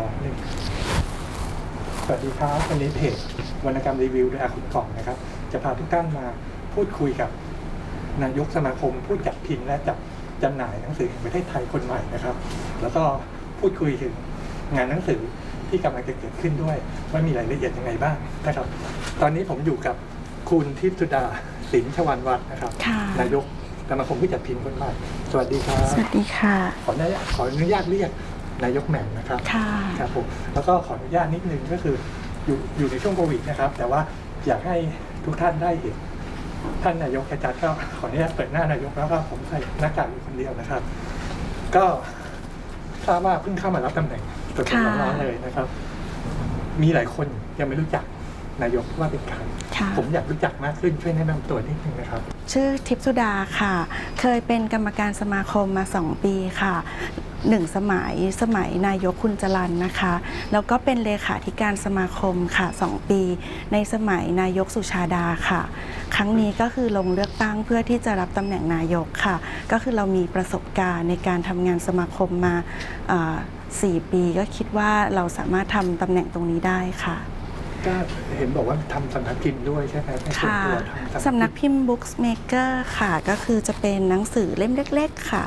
องหนึ่งสวัสดีครับวันนี้เพจวรรณกรรมรีวิวโดยอาคุณกล่องนะครับ จะพาทุกท่านมาพูดคุยกับนายกสมาคมผู้จัดพิมพ์และจัดจำหน่ายหนังสือแห่งประเทศไทยคนใหม่นะครับ แล้วก็พูดคุยถึงงานหนังสือที่กำลังจะเกิดขึ้นด้วย ว่ามีรายละเอียดยังไงบ้างนะครับ ตอนนี้ผมอยู่กับคุณทิพย์สุดาสินชวันวัฒน์นะครับ ค่ะ นายกสมาคมผู้จัดพิมพ์คนใหม่ สวัสดีครับ สวัสดีค่ะ ขออนุญาตขออนุญาตเรียก นายกแหม่มนะครับค่ะครับผมแล้วก็ขออนุญาตนิดนึงก็คืออยู่อยู่ในช่วงโควิดนะครับ แต่ว่าอยากให้ทุกท่านได้เห็นท่านนายกแจัดก็ขออนุญาตเปิดหน้านายกแล้วก็ผมใส่หน้ากากอยู่คนเดียวนะครับ ก็ทราบว่าเพิ่งเข้ามารับตำแหน่งสดค่ะๆร้อนๆเลยนะครับ มีหลายคนยังไม่รู้จัก นายกว่าเป็นใครค่ะ ผมอยากรู้จักมากขึ้นช่วยแนะนำตัวนิดนึงนะครับ ชื่อทิพย์สุดาค่ะ เคยเป็นกรรมการสมาคมมา 2 ปีค่ะหนึ่งสมัยสมัยนายกคุณจรันนะคะ แล้วก็เป็นเลขาธิการสมาคมค่ะ 2 ปี ในสมัยนายกสุชาดาค่ะ ครั้งนี้ก็คือลงเลือกตั้งเพื่อที่จะรับตำแหน่งนายกค่ะ ก็คือเรามีประสบการณ์ในการทำงานสมาคมมาอ่าสี่ปีก็คิดว่าเราสามารถทำตำแหน่งตรงนี้ได้ค่ะ ก็เห็นบอกว่าทำสำนักพิมพ์ด้วยใช่ไหมในส่วนค่ะตัวทำสำนักพิมพ์ Books Maker ค่ะ ก็คือจะเป็นหนังสือเล่มเล็ก ๆ ค่ะ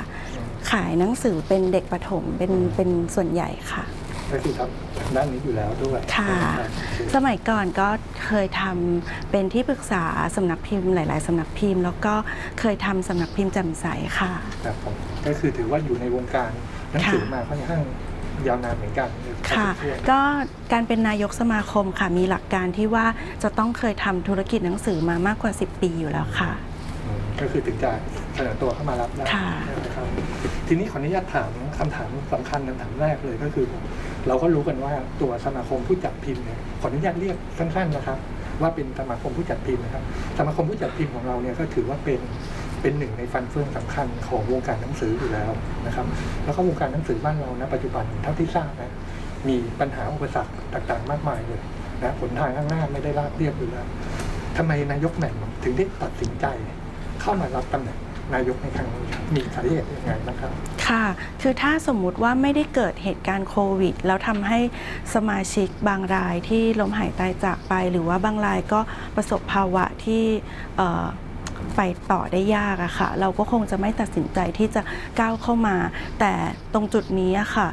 ขายหนังสือเป็นเด็กประถมเป็นเป็นส่วนใหญ่ค่ะ ก็คือทำทางด้านนี้อยู่แล้วด้วยค่ะรับสมัยก่อนก็เคยทำเป็นที่ปรึกษาสำนักพิมพ์หลาย ๆสำนักพิมพ์ แล้วก็เคยทำสำนักพิมพ์แจ่มใสค่ะ ครับผมก็คือถือว่าอยู่ในวงการหนังสือค่ะมาค่อนข้าง ยาวนานเหมือนกันพอค่ะสมวรก็การเป็นนายกสมาคมค่ะมีหลักการที่ว่าจะต้องเคยทำธุรกิจหนังสือมามากกว่า 10 ปีอยู่แล้วค่ะ อืมก็คือถึงจะเสนอตัวเข้ามารับได้ค่ะ นะครับ ทีนี้ขออนุญาตถามคำถามสำคัญคำถามแรกเลยก็คือ เราก็รู้กันว่าตัวสมาคมผู้จัดพิมพ์เนี่ยขออนุญาตเรียกสั้นๆนะครับ ว่าเป็นสมาคมผู้จัดพิมพ์นะครับ สมาคมผู้จัดพิมพ์ของเราเนี่ยก็ถือว่าเป็น เป็นหนึ่งในฟันเฟืองสำคัญของวงการหนังสืออยู่แล้วนะครับ แล้วก็วงการหนังสือบ้านเราณปัจจุบันเท่าที่ทราบนะมีปัญหาอุปสรรคต่างๆ มากมายเลยนะผลทางข้างหน้าไม่ได้ราบเรียบอยู่แล้วทำไมนายกแหม่มถึงได้ตัดสินใจ เข้ามารับตำแหน่งนายกในครั้งนี้มีสาเหตุยังไงนะครับ ค่ะ คือถ้าสมมุติว่าไม่ได้เกิดเหตุการณ์โควิด แล้วทำให้สมาชิกบางรายที่ล้มหายตายจากไป หรือว่าบางรายก็ประสบภาวะที่ ไปต่อได้ยากอะค่ะ เราก็คงจะไม่ตัดสินใจที่จะก้าวเข้ามา แต่ตรงจุดนี้อะค่ะ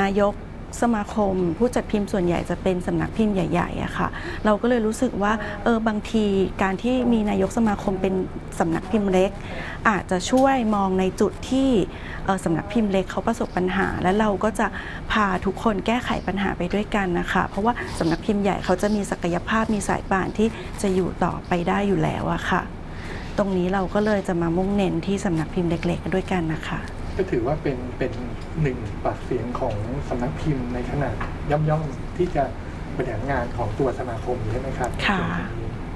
นายกสมาคม ผู้จัดพิมพ์ส่วนใหญ่จะเป็นสำนักพิมพ์ใหญ่ๆอะค่ะ เราก็เลยรู้สึกว่าเออบางทีการที่มีนายกสมาคมเป็นสำนักพิมพ์เล็ก อาจจะช่วยมองในจุดที่เออสำนักพิมพ์เล็กเขาประสบปัญหา และเราก็จะพาทุกคนแก้ไขปัญหาไปด้วยกันนะคะ เพราะว่าสำนักพิมพ์ใหญ่เขาจะมีศักยภาพมีสายป่านที่จะอยู่ต่อไปได้อยู่แล้วอะค่ะ ตรงนี้เราก็เลยจะมามุ่งเน้นที่สำนักพิมพ์เล็ก ๆ ด้วยกันนะคะ ก็ถือว่าเป็นเป็นหนึ่งปากเสียงของสำนักพิมพ์ในขนาดย่อมๆที่จะบริหารงานของตัวสมาคมใช่ไหมครับค่ะ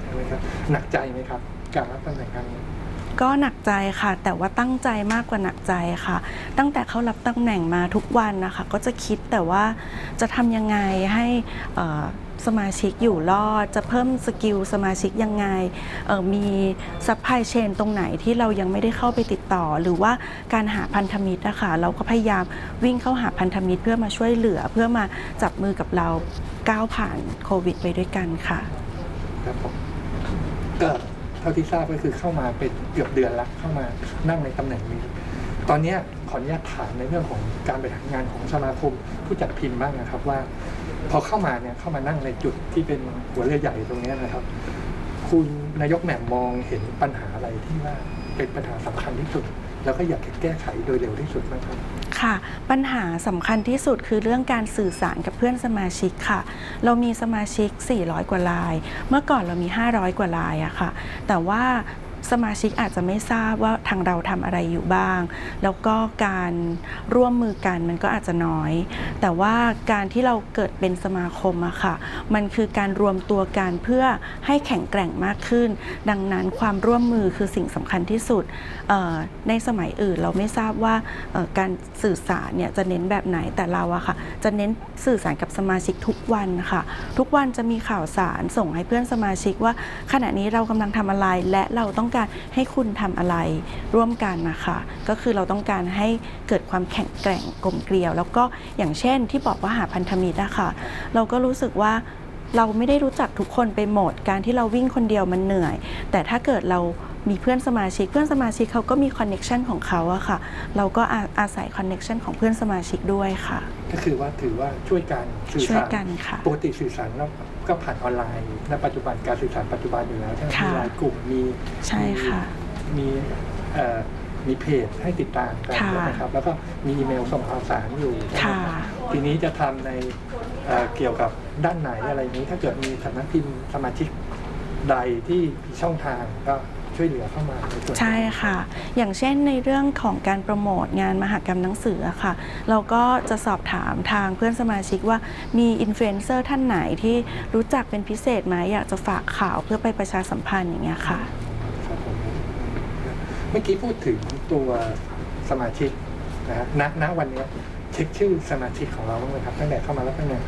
ใช่ไหมครับหนักใจไหมครับ การรับตำแหน่งครั้งนี้ ก็หนักใจค่ะ แต่ว่าตั้งใจมากกว่าหนักใจค่ะ ตั้งแต่เขารับตำแหน่งมาทุกวันนะคะ ก็จะคิดแต่ว่าจะทำยังไงให้สมาชิกอยู่รอด จะเพิ่มสกิลสมาชิกยังไงออมีซัพพลายเชนตรงไหนที่เรายังไม่ได้เข้าไปติดต่อ หรือว่าการหาพันธมิตรนะคะเราก็พยายามวิ่งเข้าหาพันธมิตรเพื่อมาช่วยเหลือ เพื่อมาจับมือกับเราก้าวผ่านโควิด ไปด้วยกันค่ะ ครับผมก็ ท่าที่ทราบก็คือเข้ามาเป็นเกือบเดือนละเข้ามานั่งในตำแหน่งนี้ ตอนนี้ขออนุญาตถามในเรื่องของการบริหารงานของสมาคมผู้จัดพิมพ์บ้างนะครับว่า พอเข้ามาเนี่ยเข้ามานั่งในจุดที่เป็นหัวเรือใหญ่ตรงนี้นะครับ คุณนายกแหม่มมองเห็นปัญหาอะไรที่ว่าเป็นปัญหาสำคัญที่สุด แล้วก็อยากจะแก้ไขโดยเร็วที่สุดนะครับ ค่ะ ปัญหาสำคัญที่สุดคือเรื่องการสื่อสารกับเพื่อนสมาชิกค่ะ เรามีสมาชิก 400 กว่าลาย เมื่อก่อนเรามี 500 กว่าลายอะค่ะ แต่ว่า สมาชิกอาจจะไม่ทราบว่าทางเราทำอะไรอยู่บ้าง แล้วก็การร่วมมือกันมันก็อาจจะน้อย แต่ว่าการที่เราเกิดเป็นสมาคมอะค่ะ มันคือการรวมตัวกันเพื่อให้แข็งแกร่งมากขึ้น ดังนั้นความร่วมมือคือสิ่งสำคัญที่สุด ในสมัยอื่นเราไม่ทราบว่าการสื่อสารเนี่ยจะเน้นแบบไหนแต่เราอะค่ะ จะเน้นสื่อสารกับสมาชิกทุกวันค่ะ ทุกวันจะมีข่าวสารส่งให้เพื่อนสมาชิกว่าขณะนี้เรากำลังทำอะไรและเราต้องการการให้คุณทำอะไรร่วมกันนะคะ ก็คือเราต้องการให้เกิดความแข็งแกร่งกลมเกลียว แล้วก็อย่างเช่นที่บอกว่าหาพันธมิตรอะค่ะ เราก็รู้สึกว่าเราไม่ได้รู้จักทุกคนไปหมด การที่เราวิ่งคนเดียวมันเหนื่อย แต่ถ้าเกิดเรามีเพื่อนสมาชิก เพื่อนสมาชิกเขาก็มีคอนเน็ชันของเขาอะค่ะ เราก็อาอาศัยคอนเน็ชันของเพื่อนสมาชิกด้วยค่ะ ก็คือว่าถือว่าช่วยกันสื่อช่วยสารกันค่ะปกติสื่อสารแล้ว ก็ผ่านออนไลน์ณปัจจุบันการสื่อสารปัจจุบันอยู่แล้วใช่ไหมค่ะ มีไลน์กลุ่มมีใช่ค่ะ มีเอ่อมีเพจให้ติดตามกันค่ะ นะครับ แล้วก็มีอีเมลส่งข่าวสารอยู่ใช่ไหมค่ะ ครับทีนี้จะทำในเอ่อเกี่ยวกับด้านไหนอะไรนี้ ถ้าเกิดมีสำนักพิมพ์สมาชิกใดที่มีช่องทางก็ ช่วยเหลือเข้ามาในส่วนนี้ ใช่ค่ะ อย่างเช่นในเรื่องของการโปรโมทงานมหกรรมหนังสืออะค่ะ เราก็จะสอบถามทางเพื่อนสมาชิกว่ามีอินฟลูเอนเซอร์ท่านไหนที่รู้จักเป็นพิเศษไหมอยากจะฝากข่าวเพื่อไปประชาสัมพันธ์อย่างเงี้ยค่ะ ครับผมเมื่อกี้พูดถึงตัวสมาชิกนะฮะณณวันเนี้ยเช็คชื่อสมาชิกของเราบ้างไหมครับตั้งแต่เข้ามาแล้วตั้งแต่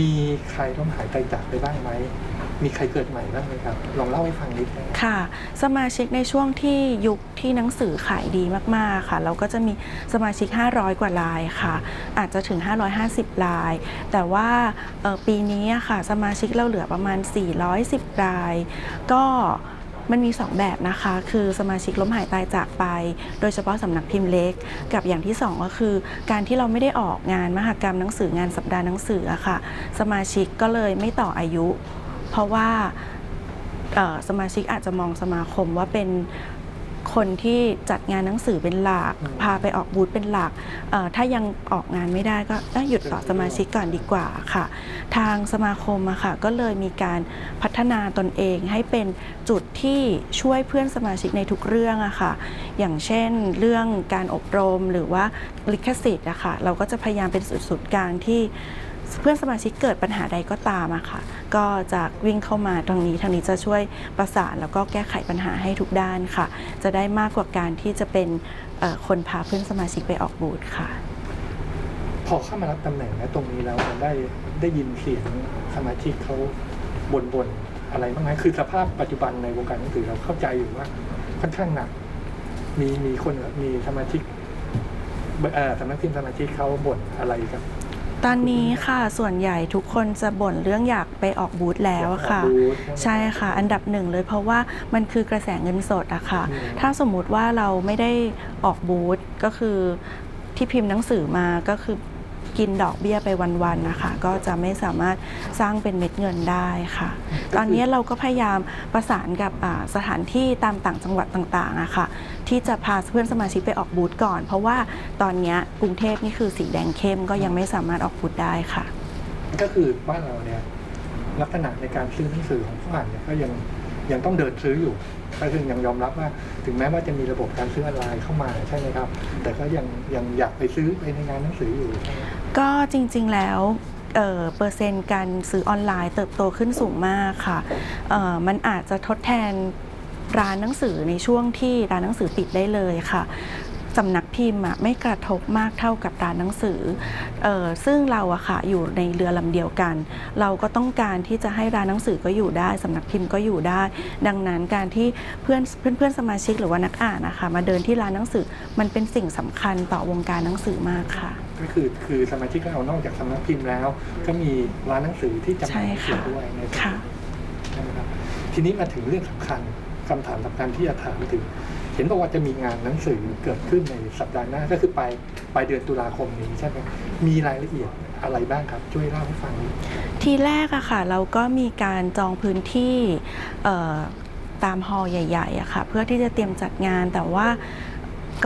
มีใครล้มหายตายจากไปบ้างไหม มีใครเกิดใหม่บ้างไหมครับลองเล่าให้ฟังนิดนึงค่ะ สมาชิกในช่วงที่ยุคที่หนังสือขายดีมากๆค่ะ เราก็จะมีสมาชิก 500 กว่ารายค่ะ อาจจะถึง 550ราย แต่ว่าปีนี้ค่ะ สมาชิกเราเหลือประมาณ 410 ราย ก็มันมี 2 แบบนะคะ คือสมาชิกล้มหายตายจากไป โดยเฉพาะสำนักพิมพ์เล็ก กับอย่างที่ 2 ก็คือ การที่เราไม่ได้ออกงานมหกรรมหนังสืองานสัปดาห์หนังสืออะค่ะ สมาชิกก็เลยไม่ต่ออายุ เพราะว่าเอ่อสมาชิกอาจจะมองสมาคมว่าเป็นคนที่จัดงานหนังสือเป็นหลักอืมพาไปออกบูธเป็นหลักเอ่อถ้ายังออกงานไม่ได้ก็เอ้ยหยุดต่อสมาชิกก่อนดีกว่าค่ะ ทางสมาคมอะค่ะก็เลยมีการพัฒนาตนเองให้เป็นจุดที่ช่วยเพื่อนสมาชิกในทุกเรื่องอะค่ะ อย่างเช่นเรื่องการอบรมหรือว่าลิขสิทธิ์อะค่ะเราก็จะพยายามเป็นสุดศูนย์กลางที่ เพื่อนสมาชิกเกิดปัญหาใดก็ตามอะค่ะ ก็จะวิ่งเข้ามาตรงนี้ทางนี้จะช่วยประสานแล้วก็แก้ไขปัญหาให้ทุกด้านค่ะ จะได้มากกว่าการที่จะเป็นคนพาเพื่อนสมาชิกไปออกบูธค่ะ พอเข้ามารับตำแหน่งนะตรงนี้แล้วมันได้ได้ยินเสียงสมาชิกเขาบ่นๆอะไรบ้างไหมคือสภาพปัจจุบันในวงการหนังสือเราเข้าใจอยู่ว่าค่อนข้างหนัก มีมีคนมีสมาชิกเออสำนักพิมพ์สมาชิกเขาบ่นอะไรครับ ตอนนี้ค่ะส่วนใหญ่ทุกคนจะบ่นเรื่องอยากไปออกบูธแล้วอะค่ะออกบูธใช่ค่ะ อันดับหนึ่งเลยเพราะว่ามันคือกระแสเงินสดอะค่ะอืมถ้าสมมุติว่าเราไม่ได้ออกบูธก็คือที่พิมพ์หนังสือมาก็คือ กินดอกเบี้ยไปวันๆนะคะ ก็จะไม่สามารถสร้างเป็นเม็ดเงินได้ค่ะ ตอนนี้เราก็พยายามประสานกับอ่าสถานที่ตามต่างจังหวัดต่างๆอะค่ะที่จะพาเพื่อนสมาชิกไปออกบูธก่อน เพราะว่าตอนเนี้ยกรุงเทพนี่คือสีแดงเข้มก็ยังไม่สามารถออกบูธได้ค่ะ ก็คือบ้านเราเนี่ยลักษณะในการซื้อหนังสือของผู้อ่านเนี่ยก็ยัง ยังต้องเดินซื้ออยู่ ก็คือยังยอมรับว่า ถึงแม้ว่าจะมีระบบการซื้อออนไลน์เข้ามาใช่ไหมครับ แต่ก็ยังยังอยากไปซื้อไปในงานหนังสืออยู่ ก็จริง ๆแล้วเเปอร์เซ็นต์การซื้อออนไลน์เติบโตขึ้นสูงมากค่ะ มันอาจจะทดแทนร้านหนังสือในช่วงที่ร้านหนังสือปิดได้เลยค่ะ สำนักพิมพ์อะไม่กระทบมากเท่ากับร้านหนังสือเออซึ่งเราอะค่ะอยู่ในเรือลำเดียวกัน เราก็ต้องการที่จะให้ร้านหนังสือก็อยู่ได้สำนักพิมพ์ก็อยู่ได้ ดังนั้นการที่เพื่อนเพื่อนเพื่อนสมาชิกหรือว่านักอ่านนะคะมาเดินที่ร้านหนังสือมันเป็นสิ่งสำคัญต่อวงการหนังสือมากค่ะ ก็คือคือสมาชิกเรานอกจากสำนักพิมพ์แล้ว ก็มีร้านหนังสือที่จำหน่ายหนังสือด้วยในส่วนค่ะนี้นะครับทีนี้มาถึงเรื่องสำคัญ คำถามสำคัญที่จะถามถึง เห็นบอกว่าจะมีงานหนังสือเกิดขึ้นในสัปดาห์หน้าก็คือปลายปลายเดือนตุลาคมนี้ใช่ไหมมีรายละเอียดอะไรบ้างครับ ช่วยเล่าให้ฟังทีแรกอะค่ะ เราก็มีการจองพื้นที่ตามฮอลใหญ่ๆอะค่ะ เพื่อที่จะเตรียมจัดงานแต่ว่า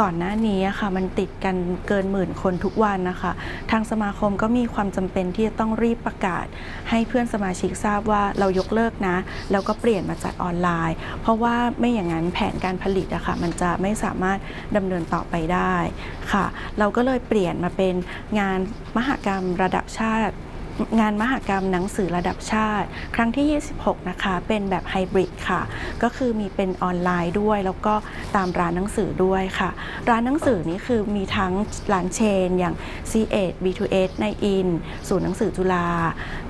ก่อนหน้านี้ค่ะมันติดกันเกินหมื่นคนทุกวันนะคะ ทางสมาคมก็มีความจำเป็นที่จะต้องรีบประกาศ ให้เพื่อนสมาชิกทราบว่าเรายกเลิกนะ แล้วก็เปลี่ยนมาจัดออนไลน์ เพราะว่าไม่อย่างนั้นแผนการผลิตอะค่ะมันจะไม่สามารถดำเนินต่อไปได้ค่ะ เราก็เลยเปลี่ยนมาเป็นงานมหกรรมระดับชาติ งานมหกรรมหนังสือระดับชาติ ครั้งที่ 26 นะคะ เป็นแบบไฮบริดค่ะ ก็คือมีเป็นออนไลน์ด้วย แล้วก็ตามร้านหนังสือด้วยค่ะ ร้านหนังสือนี้คือมีทั้งร้านเชน อย่าง C8 B2S ในอินศูนย์หนังสือจุฬา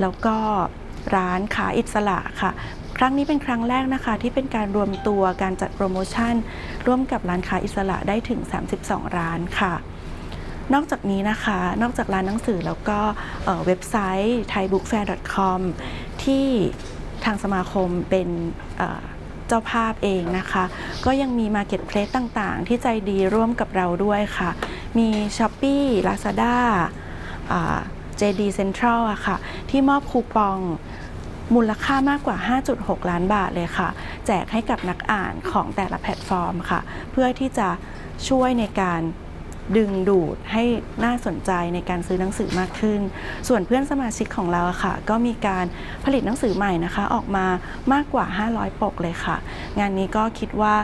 แล้วก็ร้านขาอิสระค่ะครั้งนี้เป็นครั้งแรกนะคะที่เป็นการรวมตัวการจัดโปรโมชั่น ร่วมกับร้านค้าอิสระได้ถึง 32 ร้านค่ะ นอกจากนี้นะคะ นอกจากร้านหนังสือแล้วก็เว็บไซต์ thaibookfair.com ที่ทางสมาคมเป็นเจ้าภาพเองนะคะ ก็ยังมี Marketplace ต่างๆ ที่ใจดีร่วมกับเราด้วยค่ะ มี s h อ p e e Lazada JD Central อะค่ะ ที่มอบคูปองมูลค่ามากกว่า 5.6 ล้านบาทเลยค่ะ แจกให้กับนักอ่านของแต่ละแพลตฟอร์มค่ะ เพื่อที่จะช่วยในการ ดึงดูดให้น่าสนใจในการซื้อหนังสือมากขึ้น ส่วนเพื่อนสมาชิกของเราอะค่ะ ก็มีการผลิตหนังสือใหม่นะคะ ออกมามากกว่า 500 ปกเลยค่ะ งานนี้ก็คิดว่า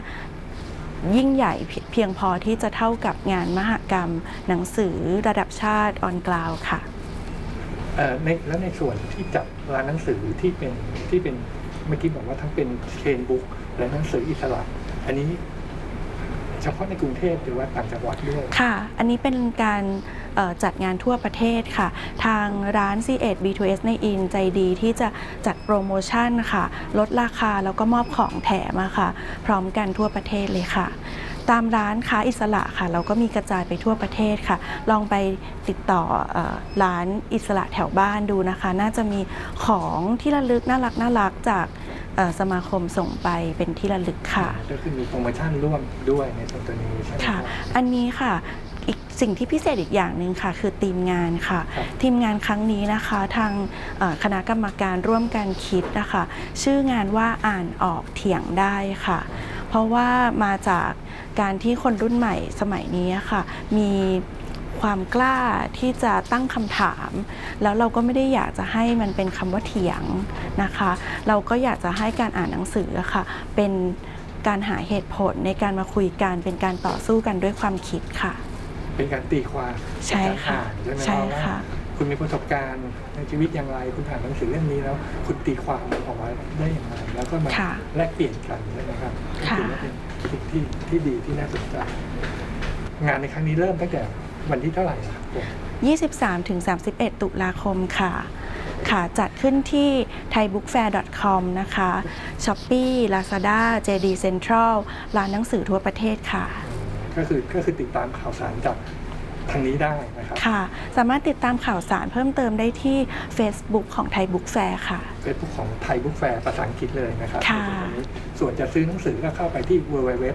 ยิ่งใหญ่เพียงพอที่จะเท่ากับงานมหกรรม หนังสือระดับชาติออนกราวค่ะในแล้วในส่วนที่จัดร้านหนังสือที่เป็นที่เป็นเมื่อกี้บอกว่าทั้งเป็นเชนบุ๊กและหนังสืออิสระ อันนี้ เฉพาะในกรุงเทพหรือว่าต่างจังหวัดด้วย ค่ะ อันนี้เป็นการจัดงานทั่วประเทศค่ะ ทางร้าน C8 B2S ในอินใจดีที่จะจัดโปรโมชั่นค่ะ ลดราคาแล้วก็มอบของแถมค่ะ พร้อมกันทั่วประเทศเลยค่ะ ตามร้านค้าอิสระค่ะ เราก็มีกระจายไปทั่วประเทศค่ะ ลองไปติดต่อร้านอิสระแถวบ้านดูนะคะ น่าจะมีของที่ระลึกน่ารักน่ารักจาก เอ่อสมาคมส่งไปเป็นที่ระลึกค่ะ ก็คือมีโปรโมชั่นร่วมด้วยในส่วนตัวนี้ใช่ไหมคค่ะ รับ อันนี้ค่ะ อีกสิ่งที่พิเศษอีกอย่างหนึ่งค่ะ คือทีมงานค่ะ ครับทีมงานครั้งนี้นะคะ ทางเอ่อคณะกรรมการร่วมกันคิดนะคะ ชื่องานว่าอ่านออกเถียงได้ค่ะ เพราะว่ามาจากการที่คนรุ่นใหม่สมัยนี้ค่ะ มี ความกล้าที่จะตั้งคำถาม แล้วเราก็ไม่ได้อยากจะให้มันเป็นคำว่าเถียงนะคะ เราก็อยากจะให้การอ่านหนังสืออะค่ะ เป็นการหาเหตุผลในการมาคุยกัน เป็นการต่อสู้กันด้วยความคิดค่ะ เป็นการตีความใช่ค่ะเป็นการอ่านใช่ไหมใช่ว่าค่ะ คุณมีประสบการณ์ในชีวิตอย่างไร คุณอ่านหนังสือเล่มนี้แล้ว คุณตีความมันออกมาได้อย่างไร แล้วก็มาค่ะแลกเปลี่ยนกันใช่ไหมครับค่ะ ถือว่าเป็นสิ่งที่ที่ดีที่น่าสนใจ งานในครั้งนี้เริ่มตั้งแต่ วันที่เท่าไหร่ครับผม23-31 ตุลาคมค่ะ ค่ะจัดขึ้นที่ thaibookfair.com นะคะ Shopee Lazada JD Central ร้านหนังสือทั่วประเทศค่ะ ก็คือก็คือติดตามข่าวสารจากทางนี้ได้นะครับ ค่ะ สามารถติดตามข่าวสารเพิ่มเติมได้ที่ Facebook ของ Thai Book Fair ค่ะเฟซบุ๊กของไทยบุ๊กแฟร์ภาษาอังกฤษเลยนะครับค่ะในส่วนตรงนี้ส่วนจะซื้อหนังสือก็เข้าไปที่ www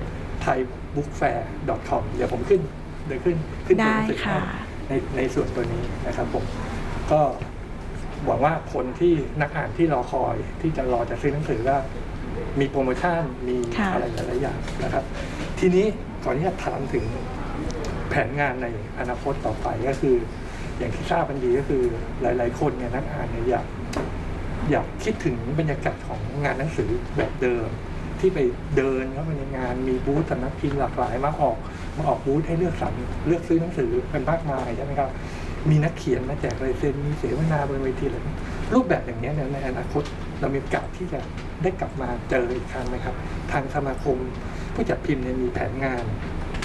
thaibookfair.com เดี๋ยวผมขึ้น เดี๋ยวขึ้นขึ้นตัวได้หนังสือค่ะให้ในในส่วนตัวนี้นะครับผมก็หวังว่าคนที่นักอ่านที่รอคอยที่จะรอจะซื้อหนังสือก็มีโปรโมชั่นมีค่ะ อะไรหลายๆอย่างนะครับ ทีนี้ขออนุญาตถามถึงแผนงานในอนาคตต่อไปก็คือ อย่างที่ทราบกันดีก็คือหลาย ๆ คนเนี่ยนักอ่านเนี่ยอยาก อยากคิดถึงบรรยากาศของงานหนังสือแบบเดิม ที่ไปเดินเข้าไปในงานมีบูธสำนักพิมพ์หลากหลายมาออกมาออกบูธให้เลือกสรรเลือกซื้อหนังสือเป็นมากมายใช่ไหมครับมีนักเขียนมาแจกลายเซ็นมีเสวนาบนเวทีอะไรรูปแบบอย่างนี้ในอนาคตเรามีโอกาสที่จะได้กลับมาเจออีกครั้งไหมครับ ทางสมาคมผู้จัดพิมพ์เนี่ยมีแผนงาน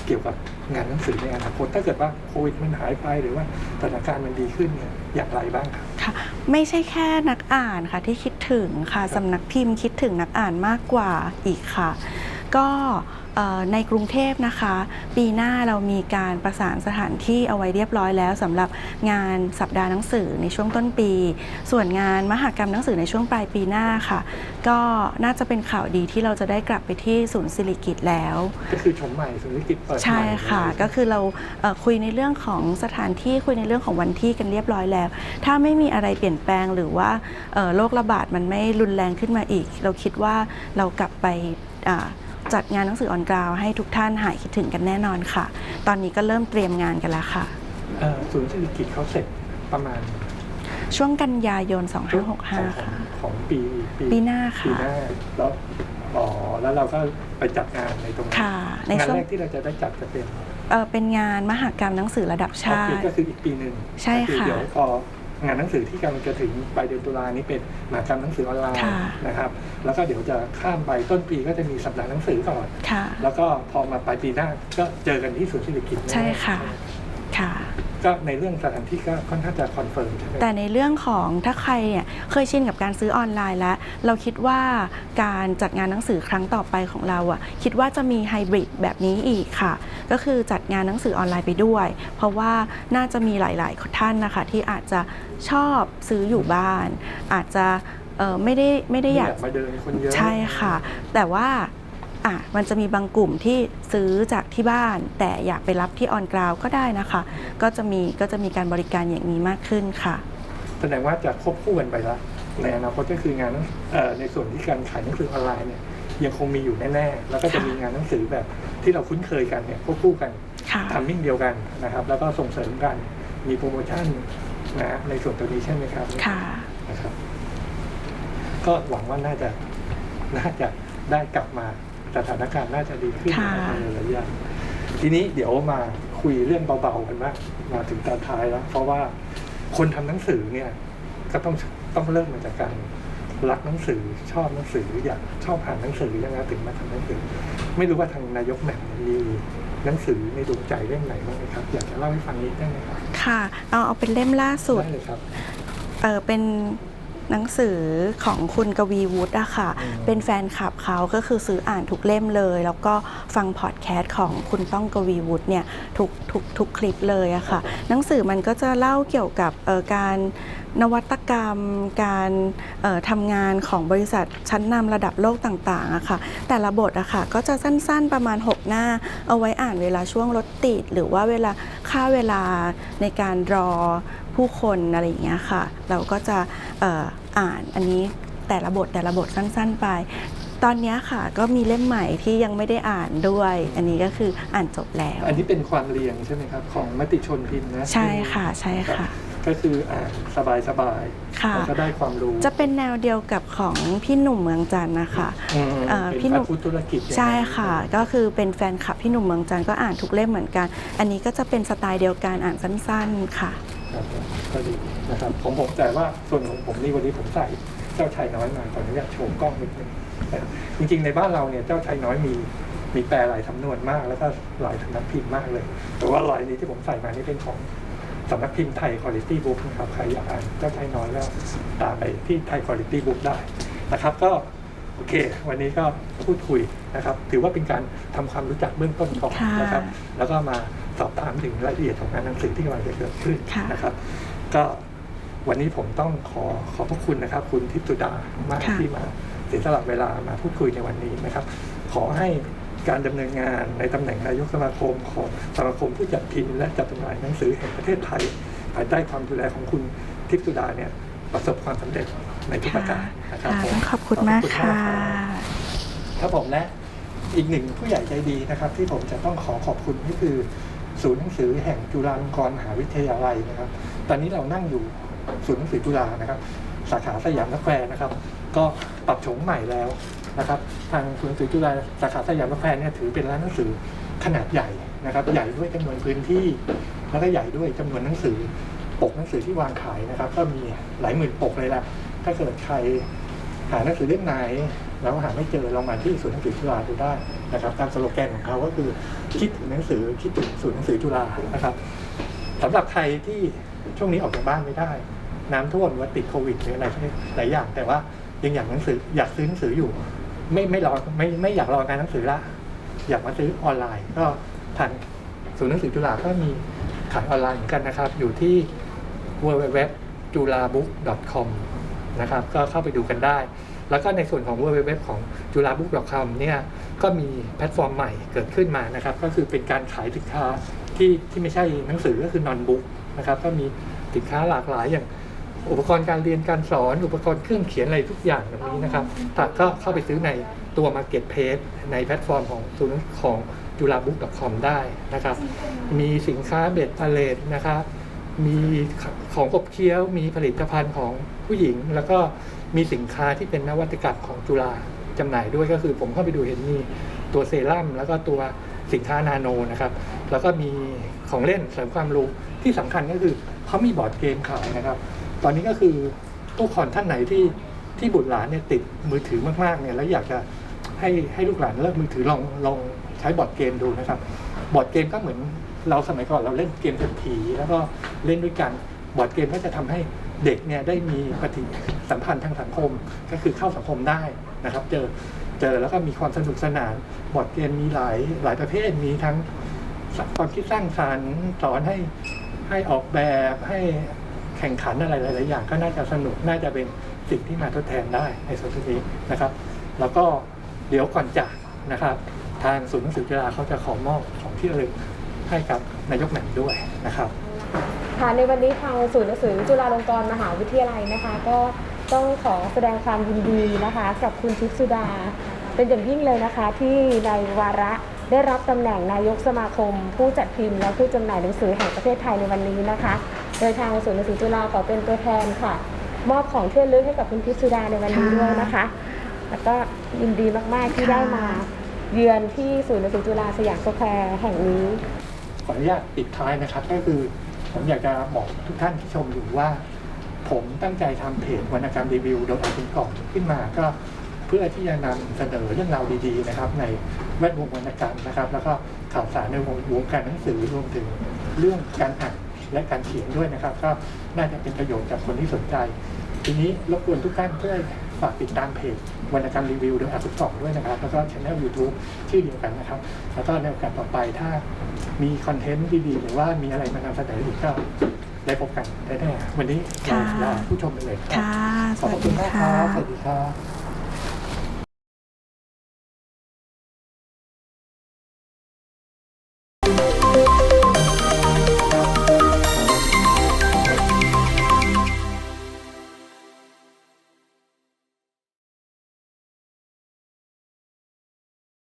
เกี่ยวกับงานหนังสือในอนาคต ถ้าเกิดว่าโควิดมันหายไปหรือว่าสถานการณ์มันดีขึ้นเนี่ยอย่างไรบ้างครับค่ะ ไม่ใช่แค่นักอ่านค่ะที่คิดถึงค่ะสำนักพิมพ์คิดถึงนักอ่านมากกว่าอีกค่ะ ก็ ในกรุงเทพนะคะ ปีหน้าเรามีการประสานสถานที่เอาไว้เรียบร้อยแล้วสำหรับงานสัปดาห์หนังสือในช่วงต้นปี ส่วนงานมหกรรมหนังสือในช่วงปลายปีหน้าค่ะ ก็น่าจะเป็นข่าวดีที่เราจะได้กลับไปที่ศูนย์สิริกิตแล้ว ก็คือชมใหม่สุริกิจเปิดใหม่ใช่ค่ะเลยก็คือเราเอ่อคุยในเรื่องของสถานที่คุยในเรื่องของวันที่กันเรียบร้อยแล้ว ถ้าไม่มีอะไรเปลี่ยนแปลงหรือว่าเอ่อโรคระบาดมันไม่รุนแรงขึ้นมาอีก เราคิดว่าเรากลับไปอ่า จัดงานหนังสือออนกราวให้ทุกท่านหายคิดถึงกันแน่นอนค่ะ ตอนนี้ก็เริ่มเตรียมงานกันแล้วค่ะเอ่อศูนย์เศรษฐกิจเขาเสร็จประมาณช่วงกันยายนของ2565 ค่ะ ของปีปีหน้าปีค่ะ หน้าแล้วอ๋อแล้วเราก็ไปจัดงานในตรงนั้นค่ะ ในงานช่วงแรกที่เราจะได้จัดจะเป็นเอ่อเป็นงานมหกรรมหนังสือระดับชาโอเคติ ก็คืออีกปีหนึ่งใช่ก็อค่ะ เดี๋ยวพอ งานหนังสือที่กำลังจะถึงปลายเดือนตุลานี้เป็นมหากรรมหนังสือออนไลน์ค่ะนะครับ แล้วก็เดี๋ยวจะข้ามไปต้นปีก็จะมีสัปดาห์หนังสือก่อนค่ะแล้วก็พอมาปลายปีหน้าก็เจอกันที่ศูนย์เศรษฐกิจแน่ใช่ค่ะค่ะ ก็ในเรื่องสถานที่ก็ค่อนข้างจะคอนเฟิร์มใช่ไหมแต่ในเรื่องของถ้าใครเนี่ยเคยชินกับการซื้อออนไลน์แล้ว เราคิดว่าการจัดงานหนังสือครั้งต่อไปของเราอะคิดว่าจะมีไฮบริดแบบนี้อีกค่ะ ก็คือจัดงานหนังสือออนไลน์ไปด้วย เพราะว่าน่าจะมีหลาย ๆ ท่านนะคะ ที่อาจจะชอบซื้ออยู่บ้าน อาจจะเอ่อไม่ได้ไม่ได้อยากมาเดินคนเยอะ ใช่ค่ะ แต่ว่า อะมันจะมีบางกลุ่มที่ซื้อจากที่บ้าน แต่อยากไปรับที่ออนกราวก็ได้นะคะ ก็จะมีก็จะมีการบริการอย่างนี้มากขึ้นค่ะ แสดงว่าจะควบคู่กันไปละในอนาคตก็คืองานหนังเอ่อในส่วนที่การขายหนังสือออนไลน์เนี่ยยังคงมีอยู่แน่ๆ แล้วก็จะค่ะมีงานหนังสือแบบที่เราคุ้นเคยกันเนี่ยควบคู่กันค่ะทำมิ่งเดียวกันนะครับ แล้วก็ส่งเสริมกันมีโปรโมชั่นนะฮะในส่วนตัวนี้ใช่ไหมครับค่ะนะครับ ก็หวังว่าน่าจะน่าจะได้กลับมา สถานการณ์น่าจะดีขึ้นค่ะ ในหลายๆอย่างทีนี้เดี๋ยวมาคุยเรื่องเบาๆกันบ้างมาถึงตอนท้ายแล้ว เพราะว่าคนทำหนังสือเนี่ย ก็ต้องต้องเริ่มมาจากการรักหนังสือชอบหนังสืออยากชอบอ่านหนังสือยังไงถึงมาทำหนังสือ ไม่รู้ว่าทางนายกแหม่มมีหนังสือในดวงใจเล่มไหนบ้างไหมครับ อยากจะเล่าให้ฟังนิดได้ไหมครับค่ะ เอาเอาเป็นเล่มล่าสุดได้เลยครับ เออเป็น หนังสือของคุณกวีวุฒิอะค่ะอืมเป็นแฟนคลับเขาก็คือซื้ออ่านทุกเล่มเลย แล้วก็ฟังพอดแคสต์ของคุณต้องกวีวุฒิเนี่ยทุกทุกทุกคลิปเลยอะค่ะ หนังสือมันก็จะเล่าเกี่ยวกับเอ่อการนวัตกรรม การเอ่อทำงานของบริษัทชั้นนำระดับโลกต่างๆอะค่ะ แต่ละบทอะค่ะก็จะสั้นๆประมาณ 6 หน้า เอาไว้อ่านเวลาช่วงรถติด หรือว่าเวลาค่าเวลาในการรอ ผู้คนอะไรอย่างเงี้ยค่ะ เราก็จะเอ่ออ่านอันนี้แต่ละบทแต่ละบทสั้น ๆ ไป ตอนเนี้ยค่ะก็มีเล่มใหม่ที่ยังไม่ได้อ่านด้วย อันนี้ก็คืออ่านจบแล้ว อันนี้เป็นความเรียงใช่ไหมครับ ของมติชนพิมพ์นะ ใช่ค่ะใช่ค่ะ ก็คืออ่านสบายสบายๆค่ะแล้วก็ได้ความรู้ จะเป็นแนวเดียวกับของพี่หนุ่มเมืองจันทร์นะคะอืมเอ่อเป็นพี่หนุ่มพัฒธุรกิจอย่างนั้นใช่ค่ะ ก็คือเป็นแฟนคลับพี่หนุ่มเมืองจันทร์ก็อ่านทุกเล่มเหมือนกัน อันนี้ก็จะเป็นสไตล์เดียวกันอ่านสั้น ๆค่ะครับ ก็ดีนะครับของผมแต่ว่าส่วนของผมนี่วันนี้ผมใส่เจ้าชายน้อยมาขออนุญาตโชว์กล้องนิดนึงนะครับจริงๆในบ้านเราเนี่ยเจ้าชายน้อยมีมีแปลหลายสำนวนมาก แล้วก็หลายสำนักพิมพ์มากเลย แต่ว่าลายนี้ที่ผมใส่มานี่เป็นของสำนักพิมพ์ไทย Quality Book นะครับใครอยากอ่านเจ้าชายน้อยแล้วตามไปที่ไทย Quality Book ได้นะครับ ก็โอเค วันนี้ก็พูดคุยนะครับ ถือว่าเป็นการทำความรู้จักเบื้องต้นก่อนค่ะนะครับ แล้วก็มาสอบถามถึงรายละเอียดของงานหนังสือที่กำลังจะเกิดขึ้นค่ะนะครับ ก็วันนี้ผมต้องขอขอบพระคุณนะครับ คุณทิพย์สุดามากค่ะที่มาเสียสละเวลามาพูดคุยในวันนี้นะครับ ขอให้การดำเนินงานในตำแหน่งนายกสมาคมของสมาคมผู้จัดพิมพ์และจัดจำหน่ายหนังสือแห่งประเทศไทย ภายใต้ความดูแลของคุณทิพย์สุดาเนี่ยประสบความสำเร็จในทุกประการนะครับค่ะผมต้องขอบคุณมากค่ะครับผมและอีกหนึ่งผู้ใหญ่ใจดีนะครับ ที่ผมจะต้องขอขอบคุณก็คือ ศูนย์หนังสือแห่งจุฬาลงกรณ์มหาวิทยาลัยนะครับ ตอนนี้เรานั่งอยู่ศูนย์หนังสือจุฬานะครับ สาขาสยามสแควร์นะครับ ก็ปรับโฉมใหม่แล้วนะครับ ทางศูนย์หนังสือจุฬาสาขาสยามสแควร์เนี่ยถือเป็นร้านหนังสือขนาดใหญ่นะครับ ใหญ่ด้วยจำนวนพื้นที่แล้วก็ใหญ่ด้วยจำนวนหนังสือปกหนังสือที่วางขายนะครับ ก็มีหลายหมื่นปกเลยละถ้าเกิดใครหาหนังสือเล่มไหน แล้วหาไม่เจอลองมาที่ศูนย์หนังสือจุฬาดูได้นะครับตามสโลแกนของเขาก็คือคิดถึงหนังสือคิดถึงศูนย์หนังสือจุฬานะครับสำหรับใครที่ช่วงนี้ออกจากบ้านไม่ได้ น้ำท่วมหรือว่าติดโควิดหรืออะไรหลายอย่างแต่ว่ายังอยากหนังสืออยากซื้อหนังสืออยู่ ไม่ไม่รอไม่ไม่อยากรอการหนังสือละอยากมาซื้อออนไลน์ ก็ทางศูนย์หนังสือจุฬาก็มีขายออนไลน์เหมือนกันนะครับ อยู่ที่ www j u l a b o o k com นะครับ ก็เข้าไปดูกันได้ แล้วก็ในส่วนของ www ของ j u l a b o o k com เนี่ยก็มีแพลตฟอร์มใหม่เกิดขึ้นมานะครับ ก็คือเป็นการขายสินค้าที่ที่ไม่ใช่หนังสือก็คือนอนบุ๊กนะครับก็มีสินค้าหลากหลายอย่างอุปกรณ์การเรียนการสอนอุปกรณ์เครื่องเขียนอะไรทุกอย่างแบบนี้นะครับถ้าก็เข้าไปซื้อในตัว Marketplace ในแพลตฟอร์มของศูนย์ของ j u l a b o o k com ได้นะครับ มีสินค้าเบ็ดพาเลตนะครับ มีของกบเคี้ยว มีผลิตภัณฑ์ของผู้หญิง แล้วก็ มีสินค้าที่เป็นนวัตกรรมของจุฬาจำหน่ายด้วยก็คือผมเข้าไปดูเห็นมีตัวเซรั่มแล้วก็ตัวสินค้านาโนนะครับ แล้วก็มีของเล่นเสริมความรู้ที่สำคัญก็คือเขามีบอร์ดเกมขายนะครับ ตอนนี้ก็คือผู้ปกครองท่านไหนที่ที่บุตรหลานเนี่ยติดมือถือมากๆเนี่ยแล้วอยากจะให้ให้ลูกหลานเลิกมือถือลองลองใช้บอร์ดเกมดูนะครับ บอร์ดเกมก็เหมือนเราสมัยก่อนเราเล่นเกมเป็นผีแล้วก็เล่นด้วยกันบอร์ดเกมก็จะทำให้ เด็กเนี่ยได้มีปฏิสัมพันธ์ทางสังคมก็คือเข้าสังคมได้นะครับ เจอเจอแล้วก็มีความสนุกสนานบอร์ดเกมมีหลายหลายประเภทมีทั้งความคิดสร้างสรรค์สอนให้ให้ออกแบบให้แข่งขันอะไรหลาย ๆ อย่าง ก็น่าจะสนุกน่าจะเป็นสิ่งที่มาทดแทนได้ในส่วนนี้นะครับ แล้วก็เดี๋ยวก่อนจากนะครับ ทางศูนย์หนังสือจุฬาเขาจะขอมอบของที่ระลึกให้กับนายกแหม่มด้วยนะครับ ค่ะในวันนี้ทางศูนย์หนังสือจุฬาลงกรณ์มหาวิทยาลัยนะคะ ก็ต้องขอแสดงความยินดีนะคะ กับคุณทิพย์สุดา เป็นอย่างยิ่งเลยนะคะ ที่ในวาระได้รับตำแหน่งนายกสมาคม ผู้จัดพิมพ์และผู้จำหน่ายหนังสือแห่งประเทศไทยในวันนี้นะคะ โดยทางศูนย์หนังสือจุฬาขอเป็นตัวแทนค่ะ มอบของที่ระลึกให้กับคุณทิพย์สุดาในวันนี้ด้วยนะคะ แล้วก็ยินดีมากๆที่ได้มาเยือนที่ศูนย์หนังสือจุฬาสยามสแควร์แห่งนี้ขออนุญาตปิดท้ายนะครับก็คือ ผมอยากจะบอกทุกท่านที่ชมอยู่ว่า ผมตั้งใจทำเพจวรรณกรรมรีวิวโดยเอาเป็นกล่องขึ้นมาก็เพื่อที่จะนำเสนอเรื่องราวดีๆนะครับ ในแวดวงวรรณกรรมนะครับ แล้วก็ข่าวสารในวงวงการหนังสือรวมถึงเรื่องการอ่านและการเขียนด้วยนะครับ ก็น่าจะเป็นประโยชน์กับคนที่สนใจ ทีนี้รบกวนทุกท่านเพื่อ ฝากติดตามเพจวรรณกรรมรีวิวโดยอาสุสองด้วยนะครับ แล้วก็ช anel YouTube ชื่อเดียวกันนะครับ แล้วก็ในโอกาสต่อไปถ้ามีคอนเทนต์ดีๆ หรือว่ามีอะไรมานำเสนออีกก็ได้พบกันแน่ๆวันนี้เราค่ะลาผู้ชมไปเลยครับค่ะสขอบวัสคุดีณมากคค่ะรับสวัสดีครับ